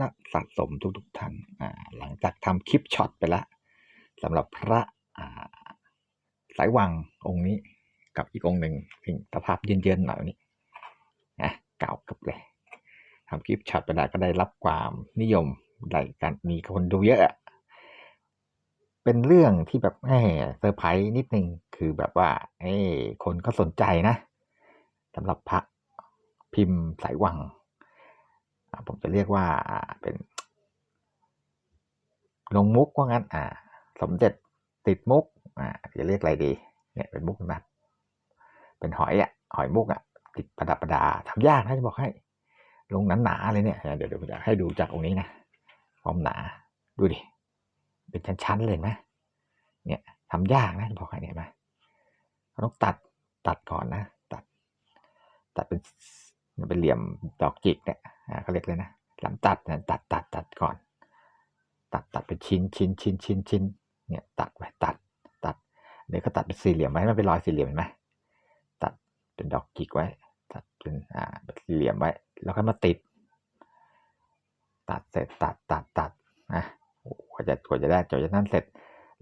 นักสะสมทุกๆท่านหลังจากทำคลิปช็อตไปแล้วสำหรับพระาสายวังองค์นี้กับอีกองค์หนึ่งถึงสภาพเย็นๆหน่อยนี่นะเก่ากับเลยทำคลิปช็อตไปแล้วก็ได้รับความนิยมได้การมีคนดูเยอะเป็นเรื่องที่แบบแหมเซอร์ไพรส์นิดนึงคือแบบว่าเอ้คนก็สนใจนะสำหรับพระพิมพ์สายวัง ผมจะเรียกว่าเป็นลงมุกว่างั้นอ่า สมเด็จติดมุกอ่าจะเรียกอะไรดี เนี่ยเป็นมุกนะเป็นหอยอะหอยมุกอะติดประดับประดาทำยากนะจะบอกให้ ลงหนาๆเลยเนี่ยเดี๋ยวเดี๋ยวผมจะให้ดูจากองนี้นะความหนาดูดิเป็นชั้นๆเลยไหมเนี่ยทำยากนะจะบอกให้เนี่ยนไหมาต้องตัดตัดก่อนนะ ตัด ตัดเป็นเป็นเหลี่ยมดอกจิกเนี่ย เขาเรียกเลยนะลำตัดนะตัดตัดตัดก่อน ตัดตัดเป็นชิ้นชิ้นชิ้นชิ้นชิ้นเนี่ยตัดไว้ตัดตัดเดี๋ยวก็ตัดเป็นสี่เหลี่ยมไว้มันเป็นรอยสี่เหลี่ยมเห็นไหมตัดเป็นดอกจิกไว้ ตัดเป็นอ่าสี่เหลี่ยมไว้ แล้วก็มาติด ตัดเสร็จตัดตัดตัดนะโอ้กว่าจะกว่าจะได้กว่าจะนั่นเสร็จ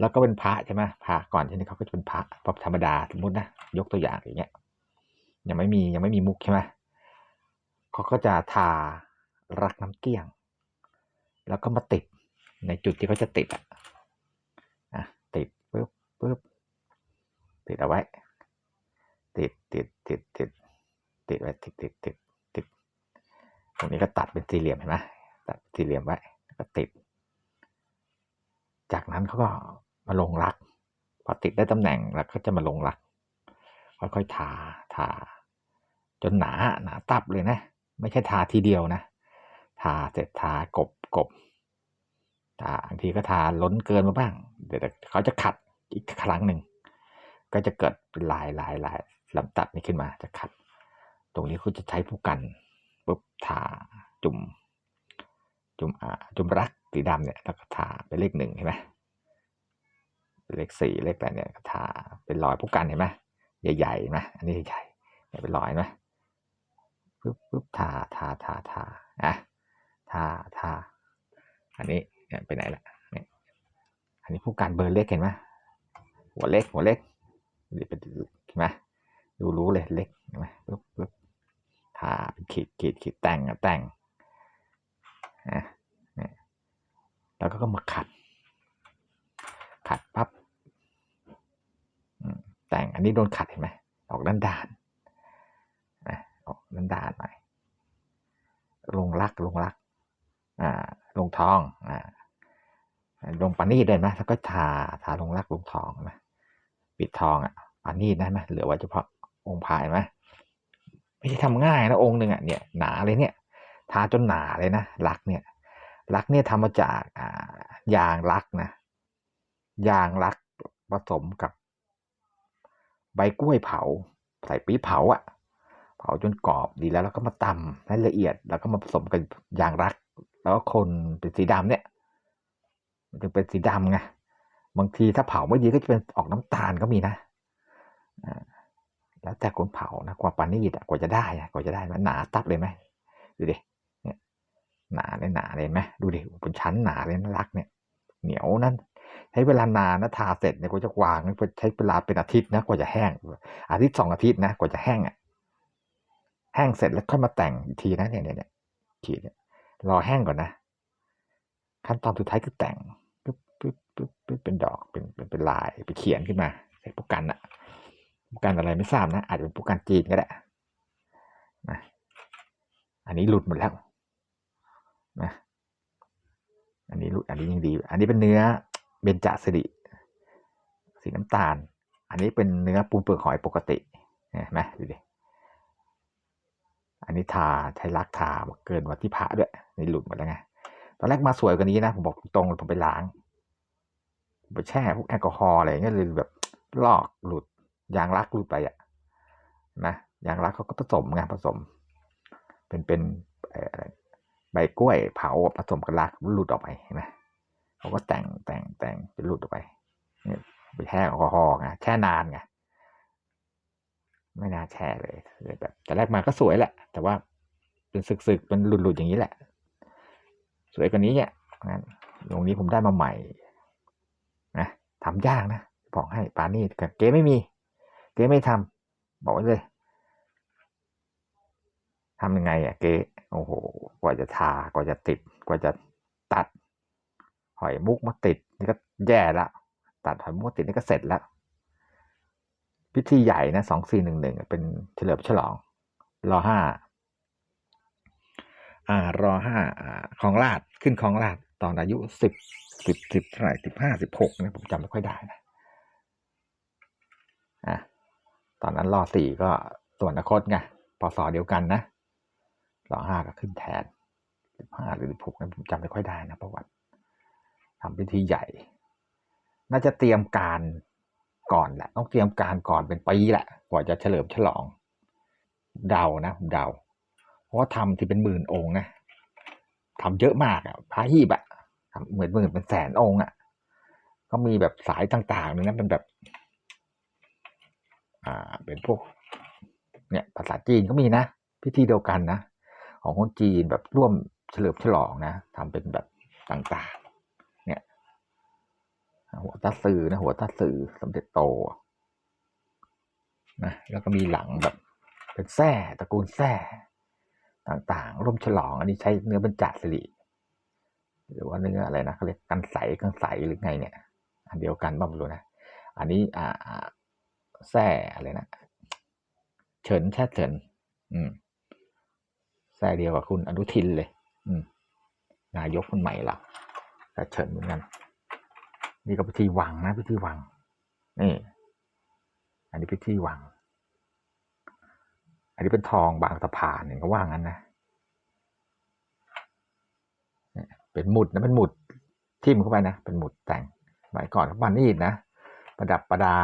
แล้วก็เป็นพระใช่ไหมพระก่อนที่นี่เขาก็จะเป็นพระพระธรรมดาสมมตินะยกตัวอย่างอย่างเงี้ยยังไม่มียังไม่มีมุกใช่ไหม เขาก็จะทารักน้ำเกลี้ยง แล้วก็มาติดในจุดที่เขาจะติดอะติดปึ๊บปึ๊บติดเอาไว้ ติดติดติดติดติดไว้ติดติดติดติดตรงนี้ก็ตัดเป็นสี่เหลี่ยมเห็นไหมตัดสี่เหลี่ยมไว้ก็ติด จากนั้นเขาก็มาลงรักพอติดได้ตำแหน่งแล้วก็จะมาลงรัก ค่อยๆทาทาจนหนาหนาตับเลยนะ ไม่ใช่ทาทีเดียวนะ ทาเสร็จทากบกบทาบางทีก็ทาล้นเกินมาบ้าง เดี๋ยวเขาจะขัดอีกครั้งหนึ่ง ก็จะเกิดเป็นลายลายลายลำตัดนี้ขึ้นมาจะขัด ตรงนี้คุณจะใช้ผู้กันปุ๊บทาจุ่ม จุ่มอ่าจุ่มรักสีดำเนี่ยแล้วก็ทาเป็นเลขหนึ่งเห็นไหมเป็นเลขสี่เลขอะไรเนี่ยก็ทาเป็นรอยผู้กันเห็นไหมใหญ่ๆนะอันนี้ใหญ่ๆเนี่ยเป็นรอยไหม ปุ๊บปุ๊บทาทาทาทาอะทาทาอันนี้เนี่ยไปไหนละเนี่ยอันนี้ผู้การเบอร์เล็กเห็นไหมหัวเล็กหัวเล็กนี่เป็นเห็นไหมดูรู้เลยเล็กเห็นไหมปุ๊บปุ๊บทาเป็นขีดขีดขีดแต่งอะแต่งนะเนี่ยแล้วก็มาขัด ขัดปั๊บแต่งอันนี้โดนขัดเห็นไหมออกด้านด้าน นะออกด้านด้านหน่อยลงรักลงรักอ่าลงทองอ่าลงปานีดได้ไหมแล้วก็ทาทาลงรักลงทองนะปิดทองอะปานีดได้ไหมเหลือไว้เฉพาะองค์พายไหมไม่ใช่ทำง่ายนะองค์หนึ่งอะเนี่ยหนาเลยเนี่ย ทาจนหนาเลยนะรักเนี่ยรักเนี่ยทำมาจากอ่ายางรักนะยางรักผสมกับ ใบกล้วยเผา ใส่ปีเผาอะ เผาจนกรอบดีแล้วแล้วก็มาตำให้ละเอียด แล้วก็มาผสมกับยางรัก แล้วก็คนเป็นสีดำเนี่ย มันจะเป็นสีดำไงบางทีถ้าเผาไม่ดีก็จะเป็นออกน้ำตาลก็มีนะแล้วแต่คนเผานะกว่าปานีดกว่าจะได้กว่าจะได้มันหนาตับเลยไหมดูดิเนี่ยหนาเลยหนาเลยไหมดูดิเป็นชั้นหนาเลยนะรักเนี่ย เหนียวนั่นใช้เวลานานนะทาเสร็จเนี่ยกว่าจะวางใช้เวลาเป็นอาทิตย์นะกว่าจะแห้งอาทิตย์สองอาทิตย์นะกว่าจะแห้งอะ แห้งเสร็จแล้วค่อยมาแต่งอีกทีนะเนี่ยเนี่ยเนี่ยขีดเนี่ยรอแห้งก่อนนะ ขั้นตอนสุดท้ายคือแต่งปึ๊บปึ๊บปึ๊บปึ๊บเป็นดอกเป็นเป็นเป็นลายไปเขียนขึ้นมาใส่ผู้กันอะผู้กันอะไรไม่ทราบนะ อาจจะเป็นผู้กันจีนก็ได้นะอันนี้หลุดหมดแล้วนะอันนี้หลุดอันนี้ยังดี อันนี้เป็นเนื้อเบญจสิริสีน้ำตาล อันนี้เป็นเนื้อปูเปลือกหอยปกติเห็นไหมดูดิ อันนี้ทาใช้ลักทาเกินว่าที่พระด้วยนี่หลุดหมดแล้วไงตอนแรกมาสวยกว่านี้นะผมบอกตรงๆผมไปล้างไปแช่พวกแอลกอฮอล์อะไรเงี้ยเลยแบบลอกหลุดยางรักหลุดไปอะนะยางรักเขาก็ผสมไงผสม เป็นเป็นอะไรใบกล้วยเผาผสมกับรักหลุดออกไปเห็นไหมเขาก็แต่งแต่งแต่งจะหลุดออกไปเนี่ยไปแช่แอลกอฮอล์ไงแช่นานไง ไม่น่าแช่เลยเลยแบบแต่แรกมาก็สวยแหละ แต่ว่าเป็นสึกๆเป็นหลุดๆอย่างนี้แหละ สวยกว่านี้เนี่ยงั้นตรงนี้ผมได้มาใหม่นะทำยากนะบอกให้ปานี่กับเก๋ไม่มี เก๋ไม่ทำบอกไว้เลยทำยังไงอะเก๋โอ้โห กว่าจะทากว่าจะติด กว่าจะตัด หอยมุกมาติด นี่ก็แย่ละ ตัดหอยมุกติดนี่ก็เสร็จแล้ว พิธีใหญ่นะสองสี่หนึ่งหนึ่งเป็นเฉลิมฉลองรอห้าอ่ารอห้าอ่าของราชขึ้นของราชตอนอายุสิบสิบสิบเท่าไหร่สิบห้าสิบหกเนี่ยผมจำไม่ค่อยได้นะอะตอนนั้นรอสี่ก็ส่วนอนาคตไงปศเดียวกันนะรอห้าก็ขึ้นแทนสิบห้าหรือสิบหกเนี่ยผมจำไม่ค่อยได้นะประวัติทำพิธีใหญ่ น่าจะเตรียมการ ก่อนแหละ ต้องเตรียมการก่อนเป็นปีแหละกว่าจะเฉลิมฉลอง เดานะเดา เพราะว่าทำที่เป็นหมื่นองค์นะทำเยอะมากอะพระหีบอะทำเหมือนหมื่นเป็นแสนองค์อะก็มีแบบสายต่างๆเลยนะเป็นแบบ อ่า เป็นพวก เนี่ยภาษาจีนก็มีนะพิธีเดียวกันนะของคนจีนแบบร่วมเฉลิมฉลองนะทำเป็นแบบต่างๆ หัวตาสือนะหัวตาสือสมเด็จโตนะแล้วก็มีหลังแบบเป็นแส้ตระกูลแส้ต่างๆ ร่วมฉลอง อันนี้ใช้เนื้อบรรจัดสิริหรือว่าเนื้ออะไรนะเขาเรียกกันใสกันใสหรือไงเนี่ย อันเดียวกันบ้างไม่รู้นะ อันนี้อ่าแส้อะไรนะ เฉินแช่เฉิน อืมแส้เดียวกับคุณอนุทินเลย อืมนายกคนใหม่ละแช่เฉินเหมือนกัน นี่ก็พิธีวังนะพิธีวังนี่อันนี้พิธีวัง อันนี้เป็นทองบางสะพานเนี่ยก็ว่างั้นนะเป็นหมุดนะเป็นหมุดทิ่มเข้าไปนะเป็นหมุดแต่งสมัยก่อนเขาปานีดนะประดับประดา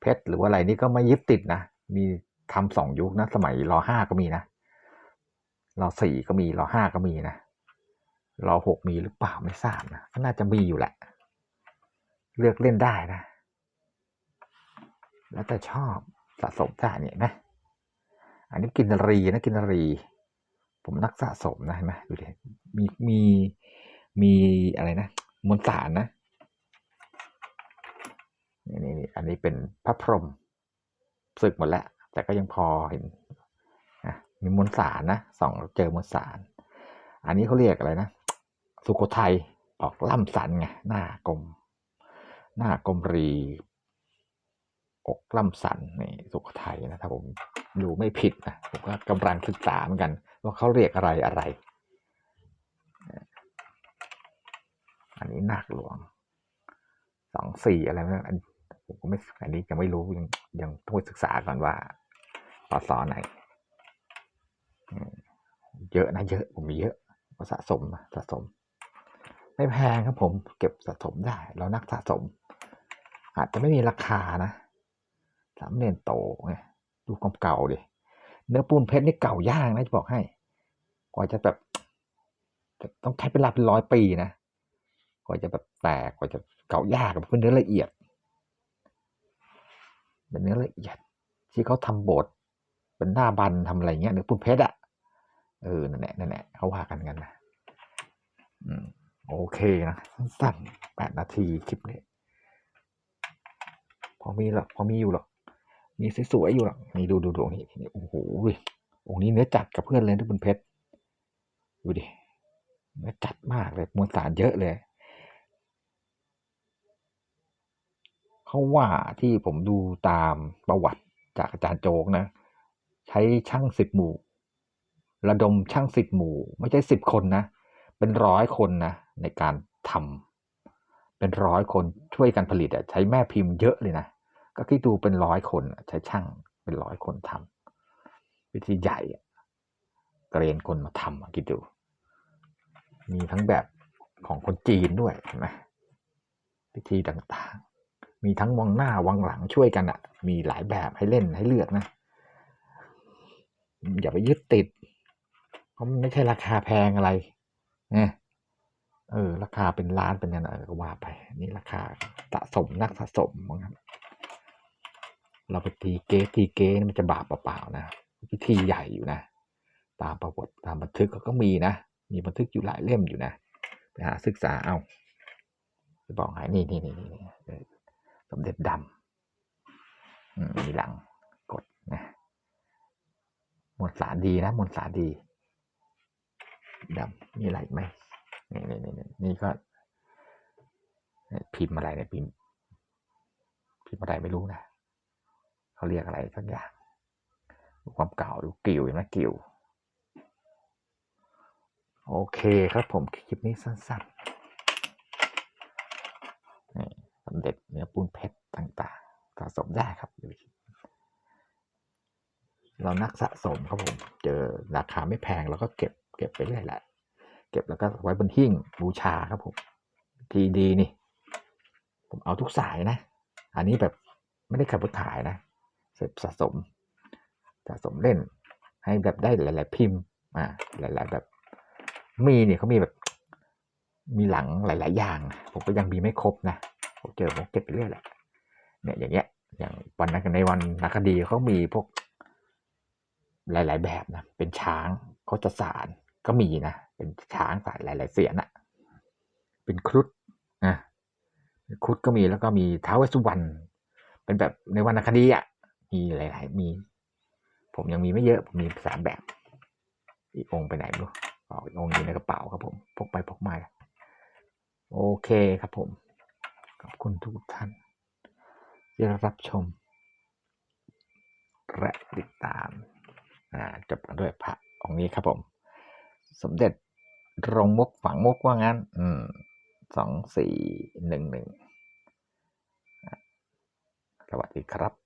เพชรหรือว่าอะไรนี่ก็ไม่ยึดติดนะมีทำสองยุคนะ สมัยรอห้าก็มีนะรอสี่ก็มีรอห้าก็มีนะรอหกมีหรือเปล่าไม่ทราบนะก็น่าจะมีอยู่แหละ เลือกเล่นได้นะ แล้วแต่ชอบสะสมได้เนี่ยนะอันนี้กินรีนะกินรี ผมนักสะสมนะเห็นไหมดูดิมีมีมีอะไรนะมวลสารนะนี่นี่นี่อันนี้เป็นพระพรหมสึกหมดแล้ว แต่ก็ยังพอเห็นนะมีมวลสารนะส่องเจอมวลสาร อันนี้เขาเรียกอะไรนะ สุโขทัยออกล่ำสันไงหน้ากลม หน้ากลมรี อกล่ำสันนี่สุโขทัยนะถ้าผมดูไม่ผิดนะผมก็กำลังศึกษาเหมือนกัน ว่าเขาเรียกอะไรอะไร อันนี้นาคหลวงสองสี่อะไรนะอันผมก็ไม่อันนี้ยังไม่รู้ยังยังต้องไปศึกษาก่อนว่าปศไหนเยอะนะเยอะผมมีเยอะสะสมสะสม ไม่แพงครับผมเก็บสะสมได้ เรานักสะสม อาจจะไม่มีราคานะสามเณรโตไงดูความเก่าดิเนื้อปูนเพชรนี่เก่ายากนะจะบอกให้ กว่าจะแบบ ต้องใช้เวลาเป็นร้อยปีนะกว่าจะแบบแตกกว่าจะเก่ายากกับเนื้อละเอียดเป็นเนื้อละเอียด ที่เขาทำโบสถ์เป็นหน้าบันทำอะไรเงี้ยเนื้อปูนเพชรอะเออนั่นแหละนั่นแหละเขาว่ากันกันนะอืมโอเคนะสั้นๆแปดนาทีคลิปนี้ พอมีหรอกพอมีอยู่หรอกมีสวยๆอยู่หรอกนี่ดูดูดูนี่นี่โอ้โหองค์นี้เนื้อจัดกับเพื่อนเลยทุกคนเพชรดูดิเนื้อจัดมากเลยมวลสารเยอะเลยเขาว่าที่ผมดูตามประวัติจากอาจารย์โจกนะ ใช้ช่างสิบหมู่ ระดมช่างสิบหมู่ ไม่ใช่สิบคนนะ เป็นร้อยคนนะ ในการทำ เป็นร้อยคนช่วยกันผลิตอะใช้แม่พิมพ์เยอะเลยนะ ก็คิดดูเป็นร้อยคนใช้ช่างเป็นร้อยคนทำวิธีใหญ่อะเกรนคนมาทำอะคิดดู มีทั้งแบบของคนจีนด้วยเห็นไหมพิธีต่างๆ มีทั้งวังหน้าวังหลังช่วยกันอะมีหลายแบบให้เล่นให้เลือกนะ อย่าไปยึดติด เพราะมันไม่ใช่ราคาแพงอะไรนะ เออราคาเป็นล้านเป็นอะไรก็ว่าไปนี่ราคาสะสมนักสะสมมั้งครับเราไปตีเก๊ตีเก๊มันจะบาปเปล่าๆนะพิธีใหญ่อยู่นะ ตามประวัติตามบันทึกเขาก็มีนะ มีบันทึกอยู่หลายเล่มอยู่นะไปหาศึกษาเอาจะบอกให้นี่นี่นี่นี่สมเด็จดำอืมมีหลังกดนะมวลสารดีนะมวลสารดีดำมีอะไรไหม นี่นี่นี่นี่นี่ก็พิมพ์อะไรเนี่ยพิมพ์ พิมพ์อะไรไม่รู้นะเขาเรียกอะไรสักอย่างดูความเก่าดูกิ่วเห็นไหมกิ่วโอเคครับผมคลิปนี้สั้นๆนี่สำเร็จเนื้อปูนเพชรต่างๆสะสมได้ครับเรานักสะสมครับผม เจอราคาไม่แพงเราก็เก็บเก็บไปเรื่อยแหละ เก็บแล้วก็ไว้บนหิ้งบูชาครับผมทีดีนี่ ผมเอาทุกสายนะ อันนี้แบบไม่ได้ขับรถขายนะเสพสะสม สะสมเล่น ให้แบบได้หลาย ๆ พิมพ์อ่าหลาย ๆ แบบ มีเนี่ยเขามีแบบ มีหลังหลาย ๆ อย่าง ผมก็ยังมีไม่ครบนะผมเจอผมเก็บไปเรื่อยแหละเนี่ยอย่างเงี้ย อย่างวันนั้นในวันนักคดีเขามีพวกหลาย ๆ แบบนะ เป็นช้างเขาจะสารก็มีนะ เป็นช้างสารหลาย ๆ เสียนอะเป็นครุฑนะครุฑก็มีแล้วก็มีท้าวเวสสุวรรณเป็นแบบในวรรณคดีอะมีหลาย ๆ มี ผมยังมีไม่เยอะ ผมมีสามแบบ อีกองค์ไปไหนไม่รู้ออีกองค์อยู่ในกระเป๋าครับผมพกไปพกมาโอเคครับผม ขอบคุณทุกท่าน ที่รับชม และติดตามอ่าจบกันด้วยพระองค์นี้ครับผม สมเด็จ รงมุกฝังมุกว่างั้น อืมสองสี่หนึ่งหนึ่งสวัสดีครับ